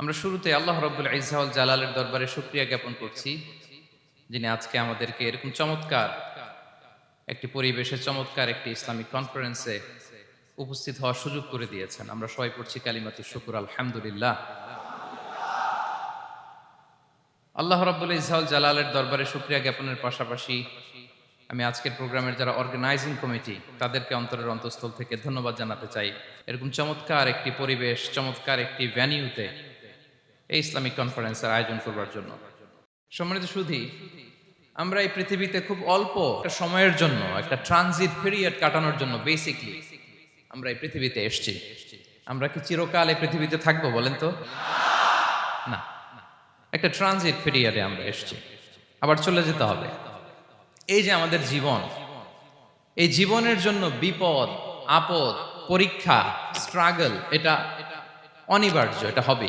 আমরা শুরুতে আল্লাহ রব্বুল ইজাউল জালালের দরবারে শুক্রিয়া জ্ঞাপন করছি, যিনি আজকে আমাদেরকে এরকম চমৎকার একটি পরিবেশে চমৎকার একটি ইসলামিক কনফারেন্সে উপস্থিত হওয়ার সুযোগ করে দিয়েছেন। আমরা সবাই পড়ছি কালিমাতুর শুকুর, আলহামদুলিল্লাহ। আল্লাহ রব্বুল ইজাউল জালালের দরবারে শুক্রিয়া জ্ঞাপনের পাশাপাশি আমি আজকের প্রোগ্রামের যারা অর্গানাইজিং কমিটি তাদেরকে অন্তরের অন্তঃস্থল থেকে ধন্যবাদ জানাতে চাই। এরকম চমৎকার একটি পরিবেশ, চমৎকার একটি ভ্যানিউতে এই ইসলামিক কনফারেন্সের আয়োজন করবার জন্য। সম্মানিত সুধী, আমরা এই পৃথিবীতে খুব অল্প একটা সময়ের জন্য, একটা ট্রানজিট পিরিয়ড কাটানোর জন্য বেসিকলি আমরা এই পৃথিবীতে এসেছি। আমরা কি চিরকাল এই পৃথিবীতে থাকব বলেন তো? না। একটা ট্রানজিট পিরিয়ডে আমরা এসেছি। আবার চলে যেতে হবে। এই যে আমাদের জীবন, এই জীবনের জন্য বিপদ, আপদ, পরীক্ষা স্ট্রাগল এটা অনিবার্য, এটা হবে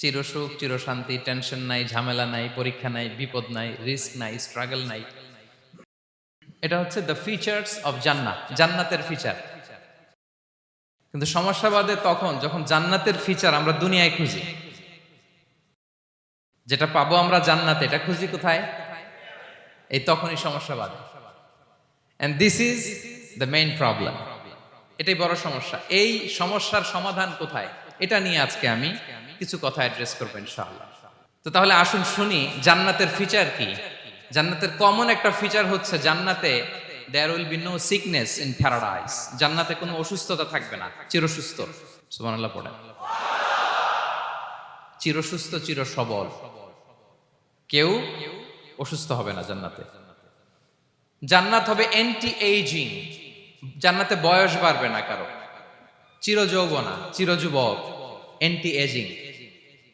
চির সুখ চির শান্তি টেনশন নাই, ঝামেলা নাই, পরীক্ষা নাই, বিপদ নাই, রিস্ক নাই, স্ট্রাগল নাই। এটা হচ্ছে দ্য ফিচার্স অফ জান্নাত, জান্নাতের ফিচার কিন্তু সমস্যা বাদে তখন, যখন জান্নাতের ফিচার আমরা দুনিয়ায় খুঁজি, যেটা পাবো আমরা জান্নাতে, এটা খুঁজি কোথায়? এই তখনই সমস্যা বাদে। And this is the main problem এটাই বড় সমস্যা। এই সমস্যার সমাধান কোথায়? এটা নিয়ে আজকে আমি কিছু কথা অ্যাড্রেস করব ইনশাআল্লাহ। তো তাহলে আসুন শুনি, জান্নাতের ফিচার কি? জান্নাতের কমন একটা ফিচার হচ্ছে জান্নাতে there will be no sickness in paradise জান্নাতে কোনো অসুস্থতা থাকবে না, চিরসুস্থ। সুবহানাল্লাহ পড়ে চিরসুস্থ চির সবল কেউ অসুস্থ হবে না জান্নাতে। জান্নাত হবে অ্যান্টি এইজিং জান্নাতে বয়স বাড়বে না কারও। চিরযৌবনা, চিরযুবক। চির অ্যান্টি এজিং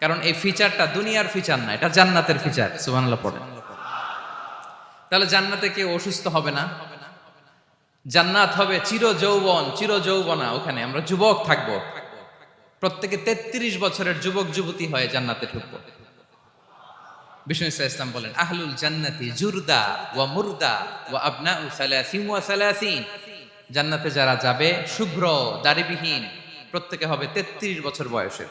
কারণ এই ফিচারটা দুনিয়ার ফিচার না, এটা জান্নাতের ফিচার সুবহানাল্লাহ পড়ে তাহলে জান্নাতে কেউ অসুস্থ হবে না? জান্নাত হবে চির যৌবন চির যৌবনা ওখানে, আমরা যুবক থাকব। প্রত্যেকে তেত্রিশ বছরের যুবক, যুবতী হয়ে জান্নাতে ঢুকবো। বিষ্ণু ইসলাম বলেন, আহলুল জান্নাতি জুরদা ওয়া মুরদা ওয়া আবনাউ সালাসিন ওয়া সালাসিন। জান্নাতে যারা যাবে, শুভ্র, দাড়িবিহীন, প্রত্যেকে হবে তেত্রিশ বছর বয়সের।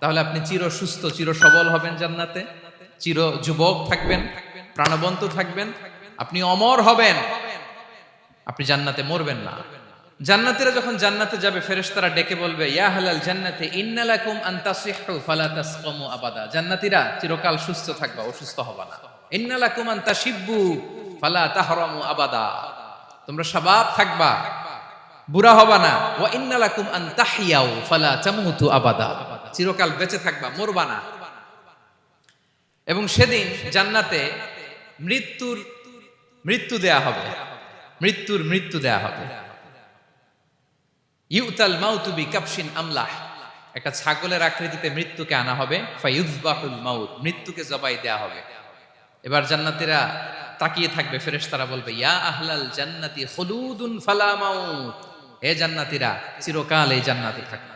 তাহলে আপনি চির সুস্থ, চির সবল হবেন জান্নাতে, চির যুবক থাকবেন, প্রাণবন্ত থাকবেন, আপনি অমর হবেন। আপনি জান্নাতে মরবেন না। জান্নাতীরা যখন জান্নাতে যাবে, ফেরেশতারা ডেকে বলবে, ইয়া হালাল জান্নাতে ইন্নালাকুম আন তাসিহু, ফালা তাসকামু আবাদা। জান্নাতীরা চিরকাল সুস্থ থাকবা, অসুস্থ হবা না। ইন্নালাকুম আন তাশিব্বু ফালা তাহরামু আবাদা। তোমরা শাবাব থাকবা, বুড়া হবা না। ওয়া ইন্নালাকুম আন তাহিয়াউ, ফালা তামুতু আবাদা। চিরকাল বেঁচে থাকবা, মরবা না। এবং সেদিন জান্নাতে মৃত্যুর মৃত্যু দেয়া হবে। মৃত্যুর মৃত্যু দেয়া হবে। ইউতাল মাউতুবি কাপসিন আমলাহ। একটা ছাগলের আকৃতিতে মৃত্যুকে আনা হবে ফাইউজবাহুল মাউত, মৃত্যুকে জবাই দেয়া হবে। এবার জান্নাতীরা তাকিয়ে থাকবে, ফেরেশতারা বলবে, ইয়া আহলাল জান্নাতি খুলুদুন ফালা মাউত। হে জান্নাতীরা চিরকাল এই জান্নাতে থাকবে।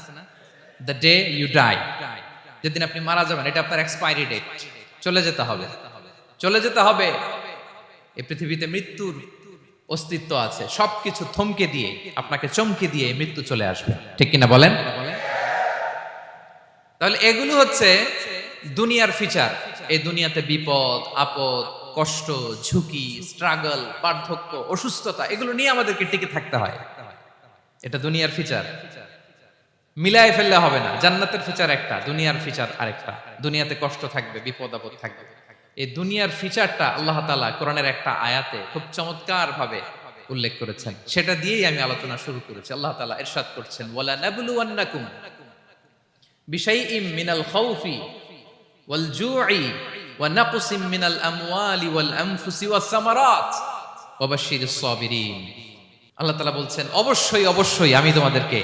দ্য ডে ইউ ডাই যেদিন আপনি মারা যাবেন, এটা আপনার এক্সপায়ারি ডেট চলে যেতে হবে। চলে যেতে হবে। এই পৃথিবীতে মৃত্যুর অস্তিত্ব আছে। সবকিছু থমকে দিয়ে, আপনাকে চমকে দিয়ে মৃত্যু চলে আসবে। ঠিক কিনা বলেন? তাহলে এগুলো হচ্ছে দুনিয়ার ফিচার এই দুনিয়াতে বিপদ, আপদ, কষ্ট, ঝুঁকি স্ট্রাগল বার্ধক্য, অসুস্থতা, এগুলো নিয়ে আমাদেরকে টিকে থাকতে হয়। এটা দুনিয়ার ফিচার মিলায় ফেললে হবে না। জান্নাতের ফিচার একটা, দুনিয়ার ফিচার আরেকটা। দুনিয়াতে কষ্ট থাকবে, বিপদ আপদ থাকবে। এই দুনিয়ার ফিচারটা আল্লাহ তালা কোরআনের একটা আয়াতে খুব চমৎকার ভাবে উল্লেখ করেছেন। সেটা দিয়েই আমি আলোচনা শুরু করেছি। আল্লাহ তালা এরশাদ করছেন, ওয়ালা নাবলুওয়ান্নাকুম বিশাইইম মিনাল খাউফি ওয়াল জুই ওয়া নাকসিম মিনাল আমওয়ালি ওয়াল আনফুসি ওয়াস সামারাত ওয়া বাশশিরিস সাবিরিন। আল্লাহ তাআলা বলছেন, অবশ্যই অবশ্যই আমি তোমাদেরকে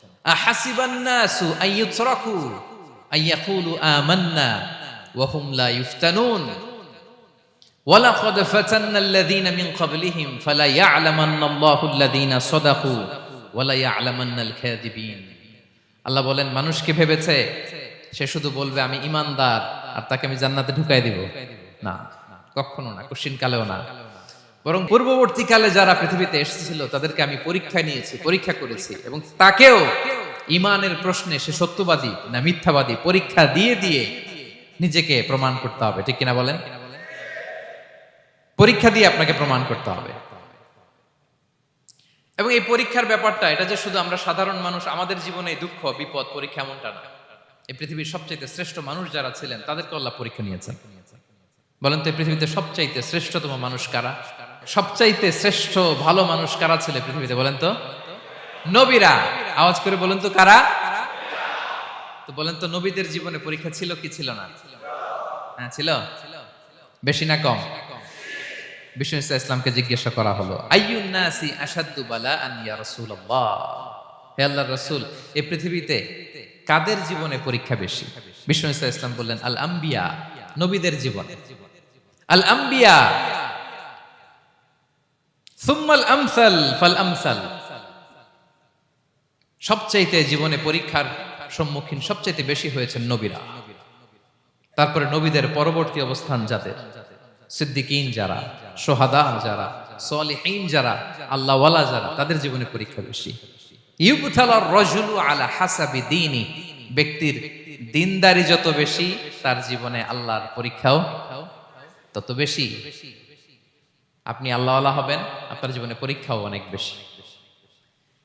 আহাসিবান্নাসু হুম লা আল্লাহ বলেন মানুষকে ভেবেছে? সে শুধু বলবে, আমি ইমানদার আর তাকে আমি জান্নাতে ঢুকাই দিব। না, কখনো না কোশ্চিন কালেও না। বরং পূর্ববর্তীকালে যারা পৃথিবীতে এসেছিল, তাদেরকে আমি পরীক্ষা নিয়েছি, পরীক্ষা করেছি, এবং তাকেও ইমানের প্রশ্নে সে সত্যবাদী না মিথ্যাবাদী পরীক্ষা দিয়ে দিয়ে নিজেকে প্রমাণ করতে হবে, ঠিক কিনা বলেন? পরীক্ষা দিয়ে আপনাকে প্রমাণ করতে হবে। এবং এই পরীক্ষার ব্যাপারটা, এটা যে শুধু আমরা সাধারণ মানুষ, আমাদের জীবনে দুঃখ, বিপদ, পরীক্ষা এমনটা না। এই পৃথিবীর সবচাইতে শ্রেষ্ঠ মানুষ যারা ছিলেন, তাদেরকে আল্লাহ পরীক্ষা নিয়েছেন। বলেন তো, এই পৃথিবীতে সবচাইতে শ্রেষ্ঠতম মানুষ কারা? সবচাইতে শ্রেষ্ঠ, ভালো মানুষ কারা ছিল পৃথিবীতে, বলেন তো? নবীরা, আওয়াজ করে বলেন তো কারা? তো বলেন তো নবীদের জীবনে পরীক্ষা ছিল কি ছিল না? হ্যাঁ ছিল? বেশি না কম? ইসলামকে জিজ্ঞাসা করা হলো আসাদ্দু বালা আন রাসূলুল্লাহ? হে এই পৃথিবীতে কাদের জীবনে পরীক্ষা বেশি? বিষ্ণু ইসলাম বললেন, আল আম্বিয়া, নবীদের জীবন। আল আম্বিয়া। সুম্মাল আমসাল, ফাল আমসাল। সবচাইতে জীবনে পরীক্ষার সম্মুখীন সবচাইতে বেশি হয়েছেন নবীরা। তারপরে নবীদের পরবর্তী অবস্থান যাদের? সিদ্দিকিন যারা, সোহাদা যারা, সলিহীন যারা, আল্লাহওয়ালা যারা, তাদের জীবনে পরীক্ষা বেশি। হাসাবি দিনই ব্যক্তির দিনদারি যত বেশি, তার জীবনে আল্লাহর পরীক্ষাও তত বেশি। আপনি আল্লাহওয়ালা হবেন, আপনার জীবনে পরীক্ষাও অনেক বেশি।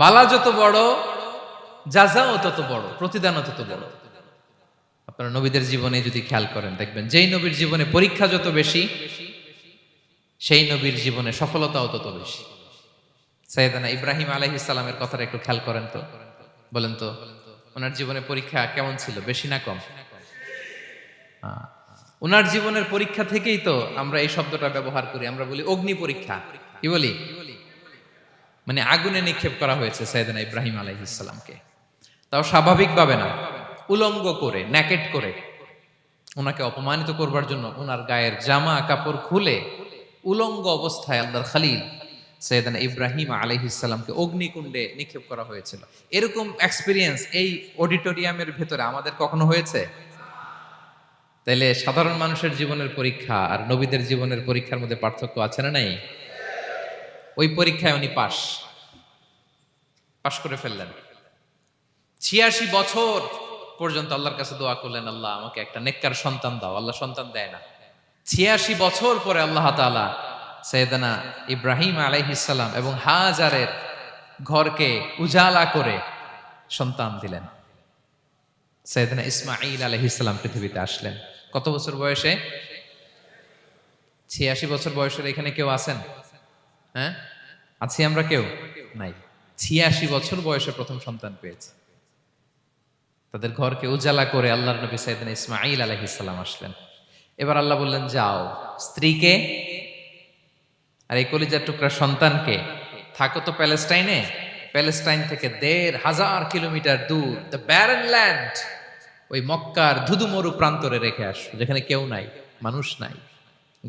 বালা যত বড় জাযাও তত বড়, প্রতিদানও তত বড়। আপনারা নবীদের জীবনে যদি খেয়াল করেন, দেখবেন যেই নবীর জীবনে পরীক্ষা যত বেশি, সেই নবীর জীবনে সফলতাও তত বেশি। সৈয়দানা ইব্রাহিম আলাইহিস ইসলামের কথাটা একটু খেয়াল করেন তো। বলেন তো, ওনার জীবনে পরীক্ষা কেমন ছিল, বেশি না কম। ওনার জীবনের পরীক্ষা থেকেই তো আমরা এই শব্দটা ব্যবহার করি, আমরা বলি অগ্নি পরীক্ষা। কি বলি? মানে আগুনে নিক্ষেপ করা হয়েছে সৈয়দানা ইব্রাহিম আলাইহিস সালামকে। তাও স্বাভাবিকভাবে না। উলঙ্গ করে ন্যাকেট করে। ওনাকে অপমানিত করবার জন্য ওনার গায়ের জামা, কাপড় খুলে উলঙ্গ অবস্থায় আল্লাহর খালিল সৈয়দানা ইব্রাহিম আলহিসাল্লামকে অগ্নিকুণ্ডে নিক্ষেপ করা হয়েছিল। এরকম এক্সপিরিয়েন্স এই অডিটোরিয়ামের ভেতরে আমাদের কখনো হয়েছে? তাইলে সাধারণ মানুষের জীবনের পরীক্ষা আর নবীদের জীবনের পরীক্ষার মধ্যে পার্থক্য আছে না নাই? ওই পরীক্ষায় উনি পাশ। পাশ করে ফেললেন। ছিয়াশি বছর পর্যন্ত আল্লাহর কাছে দোয়া করলেন, আল্লাহ, আমাকে একটা নেককার সন্তান দাও। আল্লাহ সন্তান দেয় না। ছিয়াশি বছর পরে আল্লাহ তাআলা সৈয়দানা ইব্রাহিম আলাইহিসাল্লাম এবং হাজারের ঘরকে উজালা করে সন্তান দিলেন। সৈয়দনা ইসমাইল আলহিসাল্লাম পৃথিবীতে আসলেন। কত বছর বয়সে? ছিয়াশি বছর বয়সের এখানে কেউ আছেন? হ্যাঁ? আছি আমরা কেউ? নাই। ছিয়াশি বছর বয়সে প্রথম সন্তান পেয়েছে। তাদের ঘরকে উজালা করে আল্লাহর নবী সাইদিন ইসমাইল আলহিসাল্লাম আসলেন। এবার আল্লাহ বললেন, যাও, স্ত্রীকে আর এই কলিজার টুকরা সন্তানকে থাকো তো প্যালেস্টাইনে। প্যালেস্টাইন থেকে দেড় হাজার কিলোমিটার দূর, দ্য ব্যারন ল্যান্ড, ওই মক্কার ধুধুমরু প্রান্তরে রেখে আসো, যেখানে কেউ নাই, মানুষ নাই,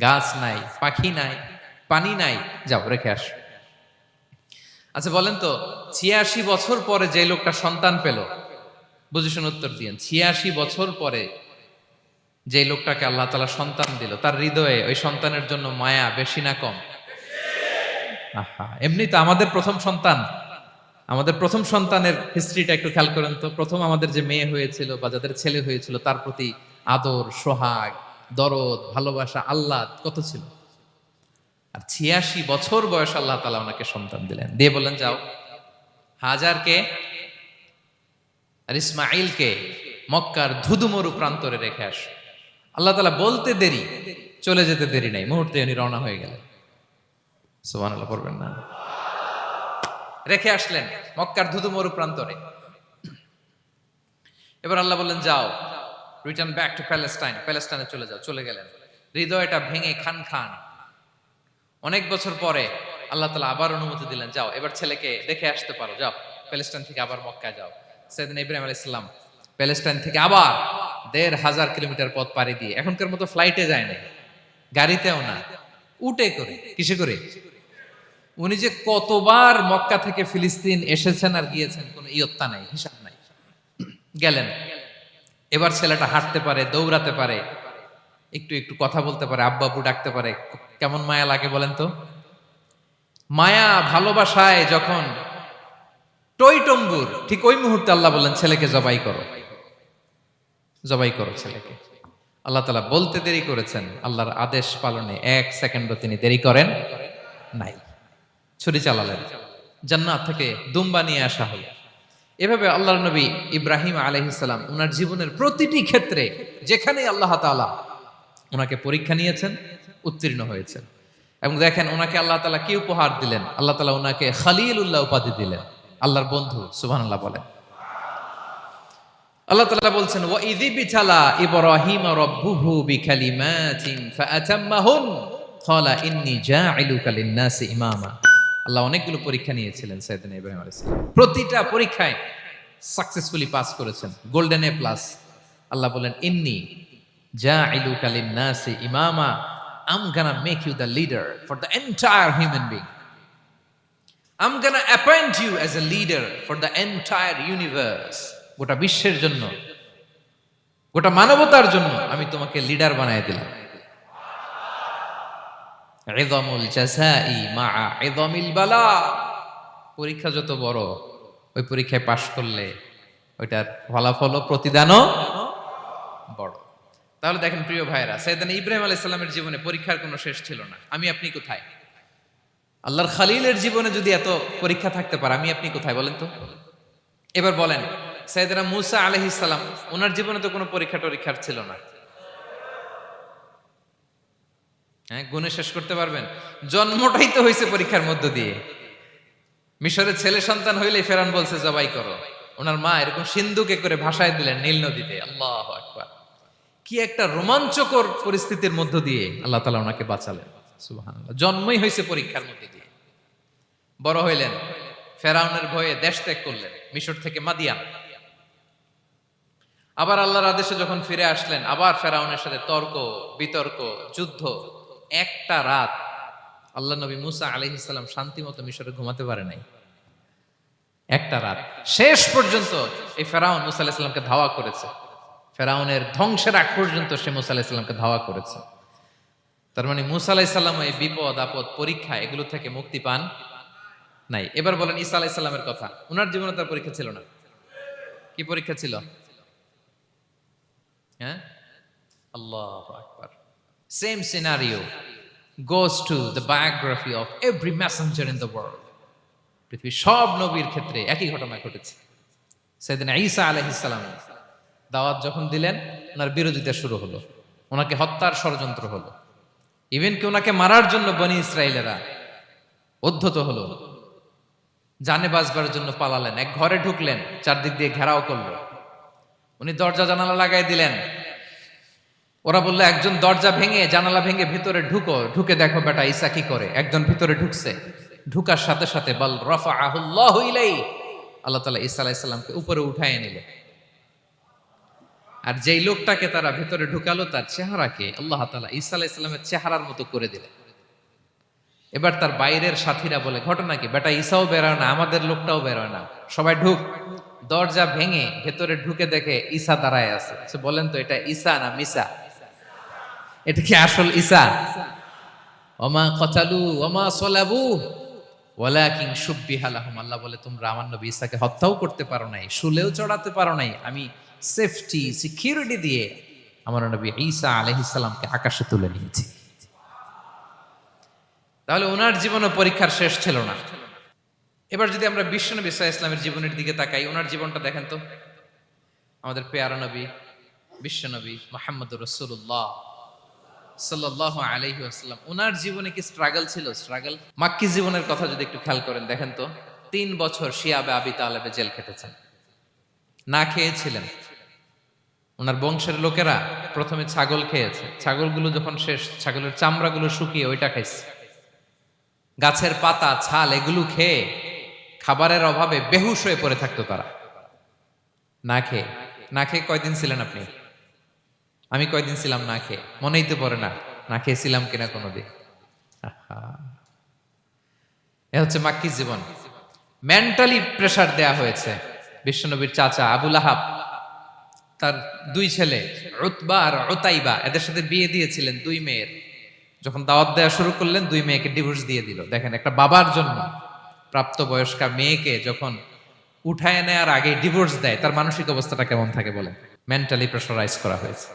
গাছ নাই, পাখি নাই পানি নাই। যাও, রেখে আসো। আচ্ছা বলেন তো, ছিয়াশি বছর পরে যে লোকটা সন্তান পেল বুঝেছেন উত্তর দিয়েন। ছিয়াশি বছর পরে যে লোকটাকে আল্লাহ তালা সন্তান দিল, তার হৃদয়ে ওই সন্তানের জন্য মায়া বেশি না কম? আহা, এমনি তো আমাদের প্রথম সন্তান। আমাদের প্রথম সন্তানের হিস্ট্রিটা একটু খেয়াল করেন তো। প্রথম আমাদের যে মেয়ে হয়েছিল বা যাদের ছেলে হয়েছিল, তার প্রতি আদর, সোহাগ, দরদ, ভালোবাসা আল্লাহ কত ছিল? আর ছিয়াশি বছর বয়স আল্লাহ তালা ওনাকে সন্তান দিলেন। দিয়ে বললেন, যাও। হাজার হাজারকে আর ইসমাইলকে মক্কার ধুধুমরু প্রান্তরে রেখে আস। আল্লাহ তালা বলতে দেরি, চলে যেতে দেরি নাই। মুহূর্তে উনি রওনা হয়ে গেলেন। সোমান আল্লাহ পড়বেন না। রেখে আসলেন মক্কার ধুধুমরু প্রান্তরে। এবার আল্লাহ বললেন, যাও। রিটার্ন ব্যাক টু প্যালেস্টাইন প্যালেস্টাইনে চলে যাও। চলে গেলেন। হৃদয়টা ভেঙে খান খান অনেক বছর পরে আল্লাহ তালা আবার অনুমতি দিলেন, যাও, এবার ছেলেকে দেখে আসতে পারো, যাও, প্যালেস্টাইন থেকে আবার মক্কায় যাও। সেদিন ইব্রাহিম আলাইহিস সালাম প্যালেস্টাইন থেকে আবার দেড় হাজার কিলোমিটার পথ পাড়ি দিয়ে, এখনকার মতো ফ্লাইটে যায় না গাড়িতেও না, উটে করে, কিসে করে? উনি যে কতবার মক্কা থেকে ফিলিস্তিন এসেছেন আর গিয়েছেন, কোনো ইয়ত্তা নাই, হিসাব নাই। গেলেন, এবার ছেলেটা হাঁটতে পারে, দৌড়াতে পারে একটু একটু কথা বলতে পারে আব্বা আব্বু ডাকতে পারে। কেমন মায়া লাগে বলেন তো? মায়া ভালোবাসায় যখন টইটম্বুর ঠিক ওই মুহূর্তে আল্লাহ বললেন, ছেলেকে জবাই করো। জবাই করো ছেলেকে। আল্লাহ তালা বলতে দেরি করেছেন, আল্লাহর আদেশ পালনে এক সেকেন্ডও তিনি দেরি করেন নাই। ছুরি চালালেন। জান্নাত থেকে দুম্বা নিয়ে আসা হলো। এভাবে আল্লাহর নবী ইব্রাহিম আলহিসাল্লাম ওনার জীবনের প্রতিটি ক্ষেত্রে যেখানে আল্লাহ তাআলা ওনাকে পরীক্ষা নিয়েছেন, উত্তীর্ণ হয়েছেন। এবং দেখেন ওনাকে আল্লাহ তালা কি উপহার দিলেন? আল্লাহ তালা ওনাকে খালিল উল্লাহ উপাধি দিলেন। আল্লাহর বন্ধু আল্লাহ বলেন। আল্লাহ তাআলা বলছেন ইযি বিতালা ইব্রাহিম রাব্বুহু লিন-নাসি ইমামা। আল্লাহ অনেকগুলো পরীক্ষা নিয়েছিলেন ইব্রাহিম প্রতিটা পরীক্ষায় সাকসেসফুলি পাস করেছেন। গোল্ডেন এ প্লাস আল্লাহ বলেন, ইন্নী জাইলুকা লিন-নাসি ইমামা I'm gonna make you the leader for the entire human being I'm gonna you as a leader for the entire গোটা বিশ্বের জন্য, গোটা মানবতার জন্য আমি তোমাকে লিডার বানায় দিলাম। পরীক্ষা যত বড়, ওই পরীক্ষায় পাশ করলে ওইটার ফলাফল প্রতিদানও বড়। তাহলে দেখেন প্রিয় ভাইরা সৈয়দান ইব্রাহিম আলাইহিস সালামের জীবনে পরীক্ষার কোনো শেষ ছিল না। আমি আপনি কোথায়? আল্লাহর খালিলের জীবনে যদি এত পরীক্ষা থাকতে পারে, আমি আপনি কোথায় বলেন তো? এবার বলেন সাইদানা মুসা আলহিসাল্লাম ওনার জীবনে তো কোনো পরীক্ষা টরীক্ষার ছিল না। হ্যাঁ গুণে শেষ করতে পারবেন? জন্মটাই তো হয়েছে পরীক্ষার মধ্য দিয়ে। মিশরের ছেলে সন্তান হইলে ফেরান বলছে, জবাই করো। ওনার মা এরকম সিন্ধুকে করে ভাষায় দিলেন নীল নদীতে। আল্লাহ আকবার। কি একটা রোমাঞ্চকর পরিস্থিতির মধ্য দিয়ে আল্লাহ তালা ওনাকে বাঁচালেন। সুবাহান জন্মই হয়েছে পরীক্ষার মধ্যে দিয়ে। বড় হইলেন, ফেরাউনের ভয়ে দেশ ত্যাগ করলেন, মিশর থেকে মাদিয়ান। আবার আল্লাহর আদেশে যখন ফিরে আসলেন, আবার ফেরাউনের সাথে তর্ক, বিতর্ক, যুদ্ধ, একটা রাত আল্লাহ নবী মুসা আলহিসাল্লাম শান্তি মতো মিশরে ঘুমাতে পারে নাই। একটা রাত। শেষ পর্যন্ত এই ফেরাউন মুসা আলাহিসাল্লামকে ধাওয়া করেছে। ফেরাউনের ধ্বংসের আগ পর্যন্ত সে মুসা আলাহিসাল্লামকে ধাওয়া করেছে। তার মানে মুসা আলাহিসাল্লাম এই বিপদ, আপদ, পরীক্ষা এগুলো থেকে মুক্তি পান নাই। এবার বলেন ঈসা আলাহিসাল্লামের কথা। ওনার জীবনে তার পরীক্ষা ছিল না। কি পরীক্ষা ছিল? হ্যাঁ? আল্লাহ আকবার। Same scenario goes to the biography of every messenger in পৃথিবীর সব নবীর ক্ষেত্রে একই ঘটনা ঘটেছে। সেদিন ঈসা আলহিসাল্লাম দাওয়াত যখন দিলেন, ওনার বিরোধিতা শুরু হলো। ওনাকে হত্যার ষড়যন্ত্র হলো। ইভেন কি ওনাকে মারার জন্য বনি ইসরায়েলেরা উদ্ধত হলো। জানে বাজবার জন্য পালালেন, এক ঘরে ঢুকলেন, চারদিক দিয়ে ঘেরাও করল। উনি দরজা জানালা লাগাই দিলেন। ওরা বলল, একজন দরজা ভেঙে, জানালা ভেঙে ভিতরে ঢুকো, ঢুকে দেখো বেটা ইসা কি করে। একজন ভিতরে ঢুকছে। ঢুকার সাথে সাথে বল রফা আহুল্লাহ আল্লাহ তালা ঈসা আলাইসাল্লামকে উপরে উঠায় নিল আর যেই লোকটাকে তারা ভেতরে ঢুকালো, তার চেহারাকে আল্লাহ তালা ঈসা আলাইসাল্লামের চেহারার মতো করে দিলেন। এবার তার বাইরের সাথীরা বলে, ঘটনা কি? বেটা, ঈসাও বেরোয় না, আমাদের লোকটাও বেরোয় না। সবাই ঢুক। দরজা ভেঙে ভেতরে ঢুকে দেখে ঈসা দাঁড়ায় আছে। সে বলেন তো, এটা ঈসা না মিসা? এটা কি আসল ঈসা? ওমা কচালু ওমা সলাবু, ওয়ালাকিন সুব্বিহালাহুম আল্লাহ বলে, তোমরা আমার নবী ঈসাকে হত্যাও করতে পারো নাই, শুলেও চড়াতে পারো নাই। আমি সেফটি সিকিউরিটি দিয়ে আমার নবী ঈসা আলাইহিস সালামকে আকাশে তুলে নিয়েছি। তাহলে ওনার জীবনও পরীক্ষার শেষ ছিল না। এবার যদি আমরা বিশ্বনবী ইসা ইসলামের জীবনের দিকে তাকাই, ওনার জীবনটা দেখেন তো। আমাদের পেয়ারা নবী বিশ্বনবী মোহাম্মদ রসুল্লাহ সাল্লাহ আলহি আসসালাম ওনার জীবনে কি স্ট্রাগল ছিল? স্ট্রাগল মাক্কি জীবনের কথা যদি একটু খেয়াল করেন, দেখেন তো, তিন বছর শিয়াবে আবি তালেবে জেল খেটেছেন। না খেয়েছিলেন। ওনার বংশের লোকেরা প্রথমে ছাগল খেয়েছে। ছাগলগুলো যখন শেষ, ছাগলের চামড়াগুলো শুকিয়ে ওইটা খাইছে। গাছের পাতা, ছাল এগুলো খেয়ে খাবারের অভাবে বেহুশ হয়ে পড়ে থাকতো তারা। না খেয়ে। না খেয়ে কয়দিন ছিলেন আপনি? আমি কয়দিন ছিলাম না খেয়ে। মনেই তো পড়ে না। না খেয়েছিলাম কিনা কোনোদিন। এ হচ্ছে মাক্কি জীবন। মেন্টালি প্রেসার দেয়া হয়েছে। বিশ্বনবীর চাচা আবুল আহাব তার দুই ছেলে, উতবা আর ওতাইবা এদের সাথে বিয়ে দিয়েছিলেন দুই মেয়ের। যখন দাওয়াত দেওয়া শুরু করলেন, দুই মেয়েকে ডিভোর্স দিয়ে দিল। দেখেন, একটা বাবার জন্য প্রাপ্তবয়স্কা মেয়েকে যখন উঠায় নেয়ার আগে ডিভোর্স দেয়, তার মানসিক অবস্থাটা কেমন থাকে বলে মেন্টালি প্রেশারাইজ করা হয়েছে।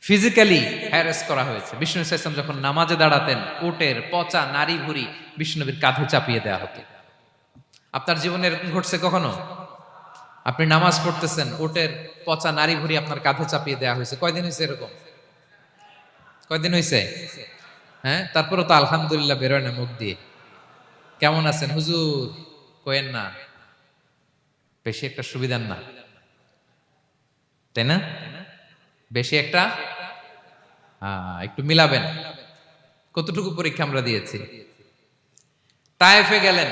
ফিজিক্যালি হ্যারেস করা হয়েছে। বিষ্ণু ইসলাম যখন নামাজে দাঁড়াতেন, উটের পচা নারী ভুরি বিষ্ণুবীর কাঁধে চাপিয়ে দেওয়া হতো। আপনার জীবনে এরকম ঘটছে কখনো? আপনি নামাজ পড়তেছেন, উটের পচা নারী ভুরি আপনার কাঁধে চাপিয়ে দেওয়া হয়েছে। কয়দিন হয়েছে এরকম? কয়দিন হয়েছে? হ্যাঁ? তারপরে তো আলহামদুলিল্লাহ বেরোয় না মুখ দিয়ে। কেমন আছেন? হুজুর কোয়েন না। বেশি একটা সুবিধার না। তাই না? বেশি একটা? একটু মিলাবেন। কতটুকু পরীক্ষা আমরা দিয়েছি? তায়েফে গেলেন।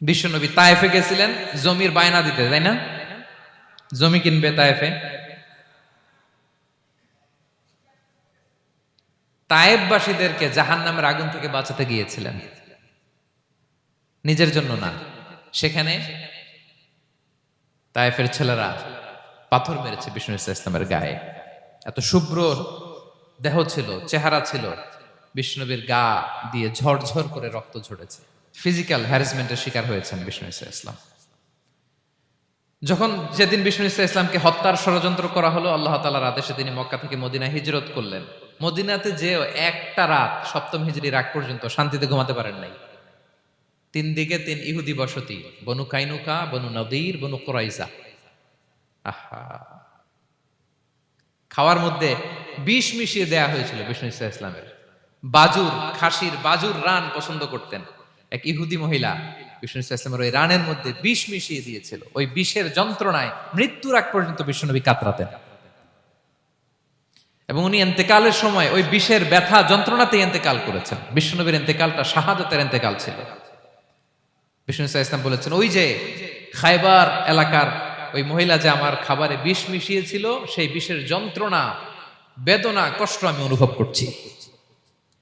বিশ্বনবী তায়েফে গেছিলেন, জমির বায়না দিতে, তাই না? জমি কিনবে তায়েফে তায়েববাসীদেরকে জাহান নামের আগুন থেকে বাঁচাতে গিয়েছিলেন। নিজের জন্য না, সেখানে তায়েফের ছেলেরা পাথর মেরেছে বিষ্ণু ইসা ইসলামের গায়ে। এত শুভ্র দেহ ছিল, চেহারা ছিল বিষ্ণুবীর গা দিয়ে ঝরঝর করে রক্ত ঝরেছে। ফিজিক্যাল হ্যারাসমেন্টের শিকার হয়েছেন বিষ্ণু ইসা ইসলাম। যখন যেদিন বিষ্ণু ইসা ইসলামকে হত্যার ষড়যন্ত্র করা হলো, আল্লাহ তালার আদেশে তিনি মক্কা থেকে মদিনা হিজরত করলেন। মদিনাতে যে একটা রাত সপ্তম হিজড়ির আগ পর্যন্ত শান্তিতে ঘুমাতে পারেন নাই। তিন দিকে তিন ইহুদি বসতি, বনু কাইনুকা, বনু নদীর, বনু কোরাইজা। আহা! খাওয়ার মধ্যে বিষ মিশিয়ে দেয়া হয়েছিল বিষ্ণু ইসা ইসলামের। বাজুর, খাসির, বাজুর রান পছন্দ করতেন। এক ইহুদি মহিলা বিষ্ণু ইসলামের ওই রানের মধ্যে বিষ মিশিয়ে দিয়েছিল। ওই বিষের যন্ত্রণায় মৃত্যুর আগ পর্যন্ত বিষ্ণুনবী কাতরাতেন। এবং উনি এন্তেকালের সময় ওই বিষের ব্যথা যন্ত্রণাতে এন্তেকাল করেছেন। বিষ্ণুনবীর এন্তেকালটা শাহাদতের এন্তেকাল ছিল। বিষ্ণু ইসা ইসলাম বলেছেন, ওই যে খাইবার এলাকার ওই মহিলা যে আমার খাবারে বিষ মিশিয়েছিল, সেই বিষের যন্ত্রণা, বেদনা, কষ্ট আমি অনুভব করছি।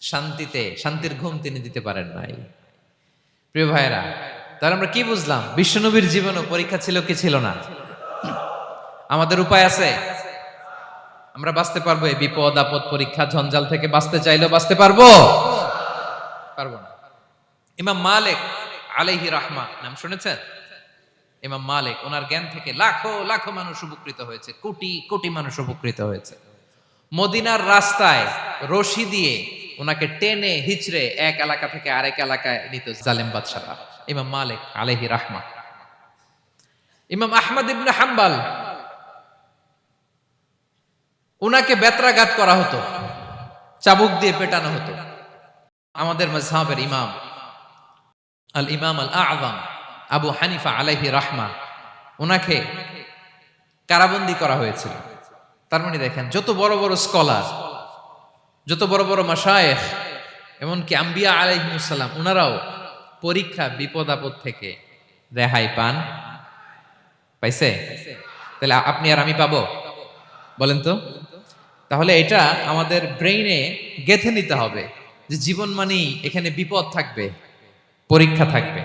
শান্তিতে, শান্তির ঘুম তিনি দিতে পারেন নাই। প্রিয় ভাইরা তাহলে আমরা কি বুঝলাম? বিশ্বনবীর জীবনও পরীক্ষা ছিল কি ছিল না? আমাদের উপায় আছে? আমরা বাঁচতে পারব এই বিপদ, আপদ পরীক্ষা ঝঞ্ঝাল থেকে বাঁচতে চাইলেও বাঁচতে পারব? পারব না। ইমাম মালিক আলাইহি রাহমা নাম শুনেছেন? ইমাম মালিক, ওনার জ্ঞান থেকে লাখো লাখো মানুষ উপকৃত হয়েছে, কোটি কোটি মানুষ উপকৃত হয়েছে। মদিনার রাস্তায় রশি দিয়ে ওনাকে টেনে হিচড়ে এক এলাকা থেকে আরেক এলাকায় নিত জালেম বাদশাহ ইমাম মালিক আলাইহি রাহমা। ইমাম আহমদ ইবনে হাম্বাল ওনাকে বেত্রাঘাত করা হতো, চাবুক দিয়ে পেটানো হতো। আমাদের মজহাবের ইমাম, আল ইমাম আল আযম আবু হানিফা আলাইহি রাহমা ওনাকে কারাবন্দি করা হয়েছিল। তার মানে দেখেন, যত বড় বড় স্কলার যত বড় বড় মাসায়েখ এমনকি আম্বিয়া আলাইহিমুসাল্লাম ওনারাও পরীক্ষা বিপদ আপদ থেকে রেহাই পান। পাইছে? তাহলে আপনি আর আমি পাবো? বলেন তো। তাহলে এটা আমাদের ব্রেইনে গেথে নিতে হবে যে জীবন মানেই এখানে বিপদ থাকবে, পরীক্ষা থাকবে।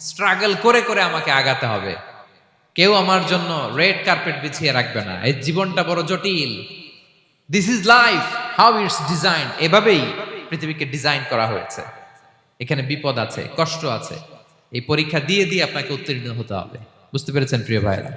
স্ট্রাগল করে করে আমাকে আগাতে হবে। কেউ আমার জন্য রেড কার্পেট বিছিয়ে রাখবে না। এই জীবনটা বড় জটিল। This is life how it's design এভাবেই পৃথিবীকে ডিজাইন করা হয়েছে। এখানে বিপদ আছে, কষ্ট আছে। এই পরীক্ষা দিয়ে দিয়ে আপনাকে উত্তীর্ণ হতে হবে। বুঝতে পেরেছেন, প্রিয় ভাইরা